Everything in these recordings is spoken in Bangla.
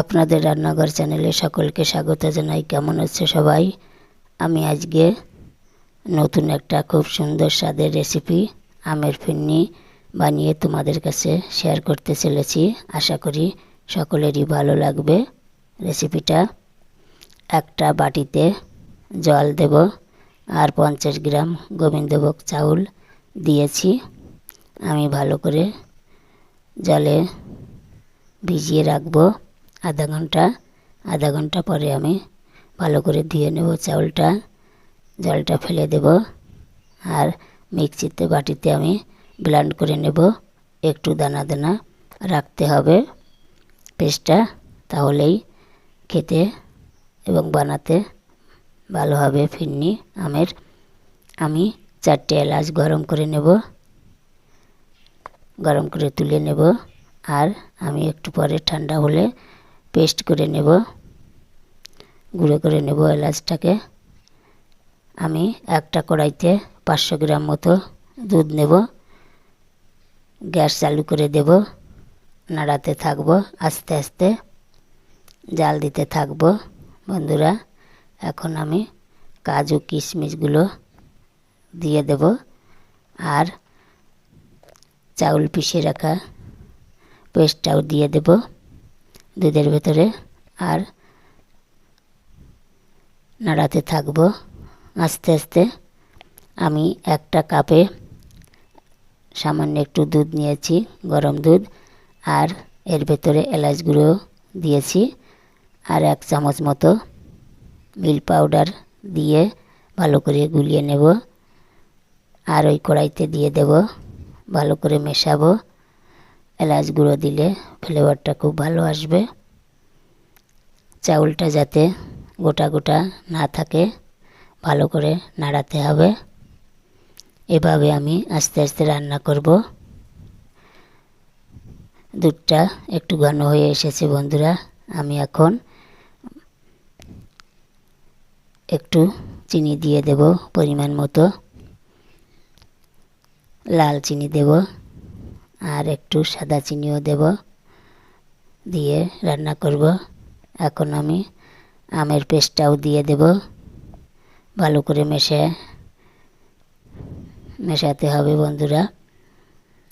আপনাদের রান্নাঘর চ্যানেলে সকলকে স্বাগত জানাই। কেমন হচ্ছে সবাই? আমি আজকে নতুন একটা খুব সুন্দর স্বাদের রেসিপি আমের ফিন্নি বানিয়ে তোমাদের কাছে শেয়ার করতে চলেছি। আশা করি সকলেরই ভালো লাগবে রেসিপিটা একটা বাটিতে জল দেব আর পঞ্চাশ গ্রাম গোবিন্দভোগ চাউল দিয়েছি। আমি ভালো করে জলে ভিজিয়ে রাখব। আধা ঘণ্টা আধা ঘণ্টা পরে আমি ভালো করে ধুয়ে নেব চাউলটা, জলটা ফেলে দেব আর মিক্সিতে, বাটিতে আমি ব্লেন্ড করে নেব। একটু দানা দানা রাখতে হবে পেস্টটা, তাহলেই খেতে এবং বানাতে ভালো হবে। ফিরনি আমের, আমি চারটে এলাচ গরম করে নেব, গরম করে তুলে নেব আর আমি একটু পরে ঠান্ডা হলে পেস্ট করে নেব, গুঁড়ো করে নেব এলাচটাকে। আমি একটা কড়াইতে পাঁচশো গ্রাম মতো দুধ নেব, গ্যাস চালু করে দেব, নাড়াতে থাকব, আস্তে আস্তে জাল দিতে থাকব। বন্ধুরা, এখন আমি কাজু কিশমিশগুলো দিয়ে দেব, আর চাউল পিষে রাখা পেস্টটাও দিয়ে দেব। দুধের ভেতরে আর নাড়াতে থাকব। আস্তে আস্তে আমি একটা কাপে সামান্য একটু দুধ নিয়েছি, গরম দুধ, আর এর ভেতরে এলাচ গুঁড়ো দিয়েছি, আর এক চামচ মতো মিল্ক পাউডার দিয়ে ভালো করে গুলিয়ে নেব, আর ওই কড়াইতে দিয়ে দেব, ভালো করে মেশাবো। এলাচ গুঁড়ো দিলে ফ্লেভারটা খুব ভালো আসবে। চাউলটা যাতে গোটা গোটা না থাকে, ভালো করে নাড়াতে হবে। এভাবে আমি আস্তে আস্তে রান্না করব। দুধটা একটু ঘন হয়ে এসেছে বন্ধুরা। আমি এখন একটু চিনি দিয়ে দেব পরিমাণ মতো। লাল চিনি দেব। আর একটু সাদা চিনিও দেব দিয়ে রান্না করব। এখন আমি আমের পেস্টটাও দিয়ে দেব। ভালো করে মেশে, মেশাতে হবে বন্ধুরা।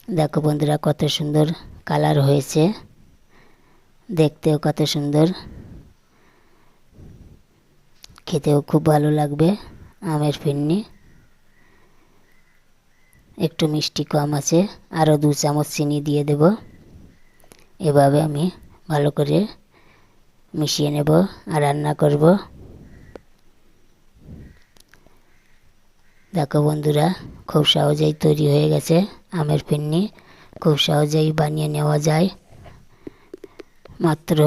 দেখো বন্ধুরা কত সুন্দর কালার হয়েছে। দেখতেও কত সুন্দর। খেতেও খুব ভালো লাগবে আমের ফিরনি। একটু মিষ্টি কম আছে আরও দু চামচ চিনি দিয়ে দেব। এভাবে আমি ভালো করে মিশিয়ে নেব আর রান্না করব। দেখো বন্ধুরা, খুব সহজেই তৈরি হয়ে গেছে আমের ফিরনি খুব সহজেই বানিয়ে নেওয়া যায়। মাত্র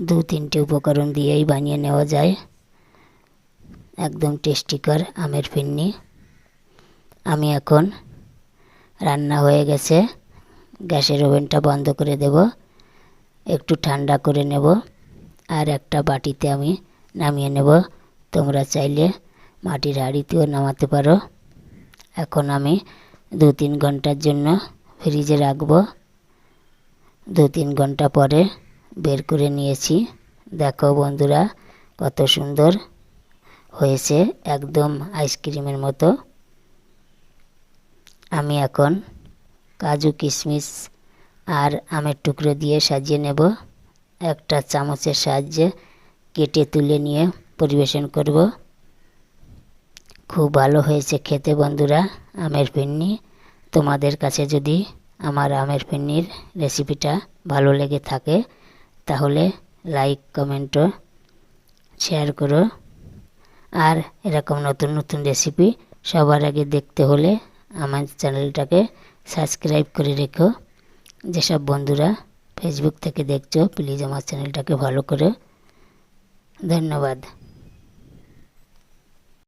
দু তিনটে উপকরণ দিয়েই বানিয়ে নেওয়া যায়। একদম টেস্টিকর আমের ফিরনি আমি এখন রান্না হয়ে গেছে। গ্যাসের ওভেনটা বন্ধ করে দেব। একটু ঠান্ডা করে নেব। আর একটা বাটিতে আমি নামিয়ে নেব। তোমরা চাইলে মাটির হাঁড়িতেও নামাতে পারো। এখন আমি দু তিন ঘণ্টার জন্য ফ্রিজে রাখব। দু তিন ঘণ্টা পরে বের করে নিয়েছি। দেখো বন্ধুরা, কত সুন্দর হয়েছে একদম আইসক্রিমের মতো। আমি এখন কাজু, কিশমিশ আর আমের টুকরো দিয়ে সাজিয়ে নেব। একটা চামচের সাহায্যে কেটে তুলে নিয়ে পরিবেশন করব। খুব ভালো হয়েছে খেতে বন্ধুরা, আমের ফিরনি তোমাদের কাছে যদি আমার আমের ফিরনির রেসিপিটা ভালো লেগে থাকে, তাহলে লাইক, কমেন্টও শেয়ার করো। আর এরকম নতুন নতুন রেসিপি সবার আগে দেখতে হলে আমার চ্যানেলটাকে সাবস্ক্রাইব করে রেখো। যেসব বন্ধুরা ফেসবুক থেকে দেখছ প্লিজ আমার চ্যানেলটাকে ভালো করে। ধন্যবাদ।